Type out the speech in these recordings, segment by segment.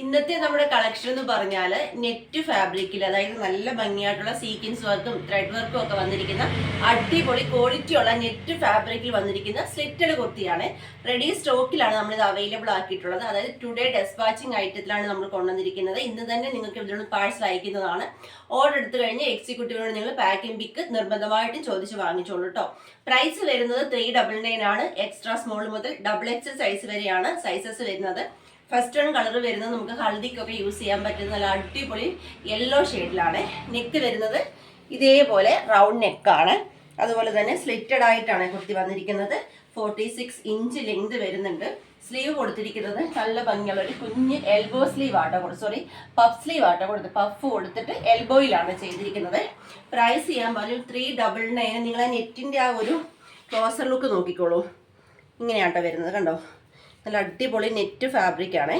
ഇന്നത്തെ നമ്മുടെ കളക്ഷൻ എന്ന് പറഞ്ഞാൽ നെറ്റ് ഫാബ്രിക്കിൽ അതായത് നല്ല ഭംഗിയായിട്ടുള്ള സീക്വൻസ് വർക്കും ത്രെഡ് വർക്കും ഒക്കെ വന്നിരിക്കുന്ന അടിപൊളി ക്വാളിറ്റി ഉള്ള നെറ്റ് ഫാബ്രിക്കിൽ വന്നിരിക്കുന്ന സ്ലിറ്റഡ് കുർത്തിയാണ് റെഡി സ്റ്റോക്കിലാണ് നമ്മൾ ഇത് അവൈലബിൾ ആക്കിയിട്ടുള്ളത്. അതായത് ടുഡേ ഡെസ്പാച്ചിങ് ഐറ്റത്തിലാണ് നമ്മൾ കൊണ്ടുവന്നിരിക്കുന്നത്. ഇന്ന് തന്നെ നിങ്ങൾക്ക് ഇതിലുള്ള പാഴ്സൽ അയക്കുന്നതാണ്. ഓർഡർ എടുത്തു കഴിഞ്ഞ് എക്സിക്യൂട്ടീവിനോട് നിങ്ങൾ പാക്കിംഗ് പിക്ക് നിർബന്ധമായിട്ടും ചോദിച്ച് വാങ്ങിച്ചോളൂ കേട്ടോ പ്രൈസ് വരുന്നത് ത്രീ ഡബിൾ നയൻ ആണ്. എക്സ്ട്രാ സ്മോൾ മുതൽ ഡബിൾ എക്സ് സൈസ് വരെയാണ് സൈസസ് വരുന്നത്. ഫസ്റ്റ് വൺ കളർ വരുന്നത് നമുക്ക് ഹൽദിക്കൊക്കെ യൂസ് ചെയ്യാൻ പറ്റുന്ന നല്ല അടിപൊളി യെല്ലോ ഷെയ്ഡിലാണ് നെക്ക് വരുന്നത് ഇതേപോലെ റൗണ്ട് നെക്കാണ് അതുപോലെ തന്നെ സ്ലിറ്റഡ് ആയിട്ടാണ് കുർത്തി വന്നിരിക്കുന്നത്. ഫോർട്ടി സിക്സ് ഇഞ്ച് ലെങ്ത് വരുന്നുണ്ട്. സ്ലീവ് കൊടുത്തിരിക്കുന്നത് നല്ല ഭംഗിയുള്ള ഒരു കുഞ്ഞ് എൽബോ സ്ലീവ് ആട്ടോ കൊടുത്തു സോറി പഫ് സ്ലീവ് ആട്ടോ കൊടുത്ത് പഫ് കൊടുത്തിട്ട് എൽബോയിലാണ് ചെയ്തിരിക്കുന്നത്. പ്രൈസ് ചെയ്യാൻ പറഞ്ഞു ത്രീ ഡബിൾ നയൻ നിങ്ങളെ നെറ്റിന്റെ ആ ഒരു ക്ലോസർ ലുക്ക് നോക്കിക്കോളൂ. ഇങ്ങനെയാട്ടോ വരുന്നത് കണ്ടോ? നല്ല അടിപൊളി നെറ്റ് ഫാബ്രിക് ആണ്.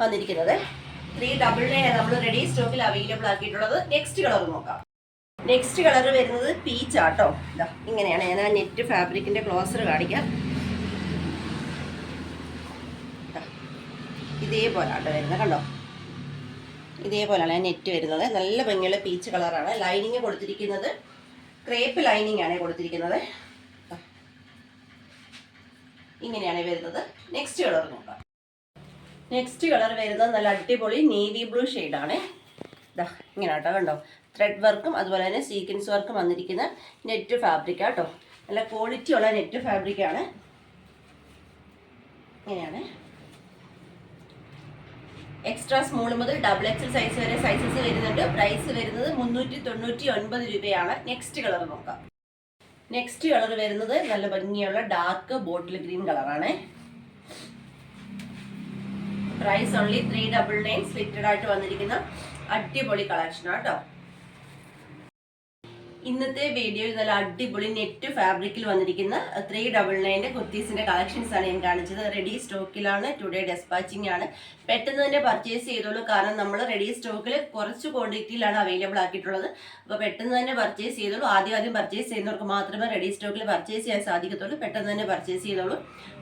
വന്നിരിക്കുന്നത്. ത്രീ ഡബിൾ നയൻ നമ്മൾ റെഡി സ്റ്റോക്കിൽ അവൈലബിൾ ആക്കിയിട്ടുള്ളത്. നെക്സ്റ്റ് കളർ നോക്കാം. നെക്സ്റ്റ് കളർ വരുന്നത് പീച്ച് ആട്ടോ. ഇതാ ഇങ്ങനെയാണ് ഞാൻ ആ നെറ്റ് ഫാബ്രിക്കിന്റെ ക്ലോസർ കാണിക്കാം ഇതേപോലെ ആട്ടോ വരുന്നത് കണ്ടോ? ഇതേപോലെയാണ് നെറ്റ് വരുന്നത്. നല്ല ഭംഗിയുള്ള പീച്ച് കളറാണ് ലൈനിങ് കൊടുത്തിരിക്കുന്നത്. ക്രേപ്പ് ലൈനിങ് ആണ് കൊടുത്തിരിക്കുന്നത്. ഇങ്ങനെയാണ് വരുന്നത്. നെക്സ്റ്റ് കളർ നോക്കാം. നെക്സ്റ്റ് കളർ വരുന്നത് നല്ല അടിപൊളി നേവി ബ്ലൂ ഷെയ്ഡാണ് ഇതാ ഇങ്ങനെ കേട്ടോ കണ്ടോ? ത്രെഡ് വർക്കും അതുപോലെ തന്നെ സീക്വൻസ് വർക്കും വന്നിരിക്കുന്ന നെറ്റ് ഫാബ്രിക് കേട്ടോ നല്ല ക്വാളിറ്റി ഉള്ള നെറ്റ് ഫാബ്രിക് ആണ്. ഇങ്ങനെയാണ്. എക്സ്ട്രാ സ്മോൾ മുതൽ ഡബിൾ എക്സൽ സൈസ് വരെ സൈസസ് വരുന്നുണ്ട്. പ്രൈസ് വരുന്നത് മുന്നൂറ്റി തൊണ്ണൂറ്റി ഒൻപത് രൂപയാണ്. നെക്സ്റ്റ് കളർ നോക്കാം. നെക്സ്റ്റ് കളർ വരുന്നത് നല്ല ഭംഗിയുള്ള ഡാർക്ക് ബോട്ടിൽ ഗ്രീൻ കളറാണ് price only three double nine slitted ആയിട്ട് വന്നിരിക്കുന്ന അടിപൊളി കളക്ഷൻ ആട്ടോ ഇന്നത്തെ വീഡിയോയിൽ നല്ല അടിപൊളി നെറ്റ് ഫാബ്രിക്കിൽ വന്നിരിക്കുന്ന ത്രീ ഡബിൾ നയന്റെ കുർത്തീസിന്റെ കളക്ഷൻസ് ആണ് ഞാൻ കാണിച്ചത്. റെഡി സ്റ്റോക്കിലാണ് ടുഡേ ഡെസ്പാച്ചിങ് ആണ്. പെട്ടെന്ന് തന്നെ പർച്ചേസ് ചെയ്തോളൂ. കാരണം നമ്മൾ റെഡി സ്റ്റോക്കിൽ കുറച്ച് ക്വാണ്ടിറ്റിയിലാണ് അവൈലബിൾ ആക്കിയിട്ടുള്ളത്. അപ്പോൾ പെട്ടെന്ന് തന്നെ പർച്ചേസ് ചെയ്തോളൂ. ആദ്യം ആദ്യം പർച്ചേസ് ചെയ്യുന്നവർക്ക് മാത്രമേ റെഡി സ്റ്റോക്കിൽ പർച്ചേസ് ചെയ്യാൻ സാധിക്കത്തുള്ളൂ. പെട്ടെന്ന് തന്നെ പർച്ചേസ് ചെയ്തോളൂ.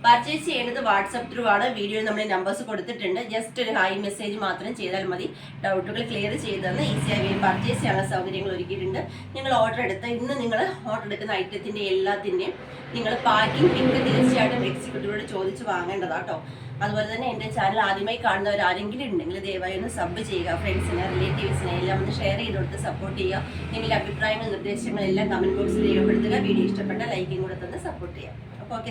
പർച്ചേസ് ചെയ്യേണ്ടത് വാട്സപ്പ് ത്രൂ ആണ്. വീഡിയോയിൽ നമ്മൾ നമ്പേഴ്സ് കൊടുത്തിട്ടുണ്ട്. ജസ്റ്റ് ഒരു ഹൈ മെസ്സേജ് മാത്രം ചെയ്താൽ മതി. ഡൗട്ടുകൾ ക്ലിയർ ചെയ്തെന്ന് ഈസിയായി പർച്ചേസ് ചെയ്യാനുള്ള സൗകര്യങ്ങൾ ഒരുക്കിയിട്ടുണ്ട്. നിങ്ങൾ ഓർഡർ എടുത്ത ഇന്ന് നിങ്ങൾ ഓർഡർ എടുക്കുന്ന ഐറ്റത്തിന്റെ എല്ലാത്തിന്റെയും നിങ്ങൾ പാക്കിംഗ് പിങ്ക് തീർച്ചയായിട്ടും എക്സിക്യൂട്ടീവോട് ചോദിച്ച് വാങ്ങേണ്ടതാട്ടോ. അതുപോലെ തന്നെ എന്റെ ചാനൽ ആദ്യമായി കാണുന്നവർ ആരെങ്കിലും ഉണ്ടെങ്കിൽ ദയവായി ഒന്ന് സബ് ചെയ്യുക ഫ്രണ്ട്സിനെ റിലേറ്റീവ്സിനെ എല്ലാം ഒന്ന് ഷെയർ ചെയ്ത് കൊടുത്ത് സപ്പോർട്ട് ചെയ്യുക. നിങ്ങളുടെ അഭിപ്രായങ്ങൾ നിർദ്ദേശങ്ങളെല്ലാം കമന്റ് ബോക്സിൽ രേഖപ്പെടുത്തുക. വീഡിയോ ഇഷ്ടപ്പെട്ട ലൈക്കും കൂടെ തന്നെ സപ്പോർട്ട് ചെയ്യുക. അപ്പോൾ ഓക്കെ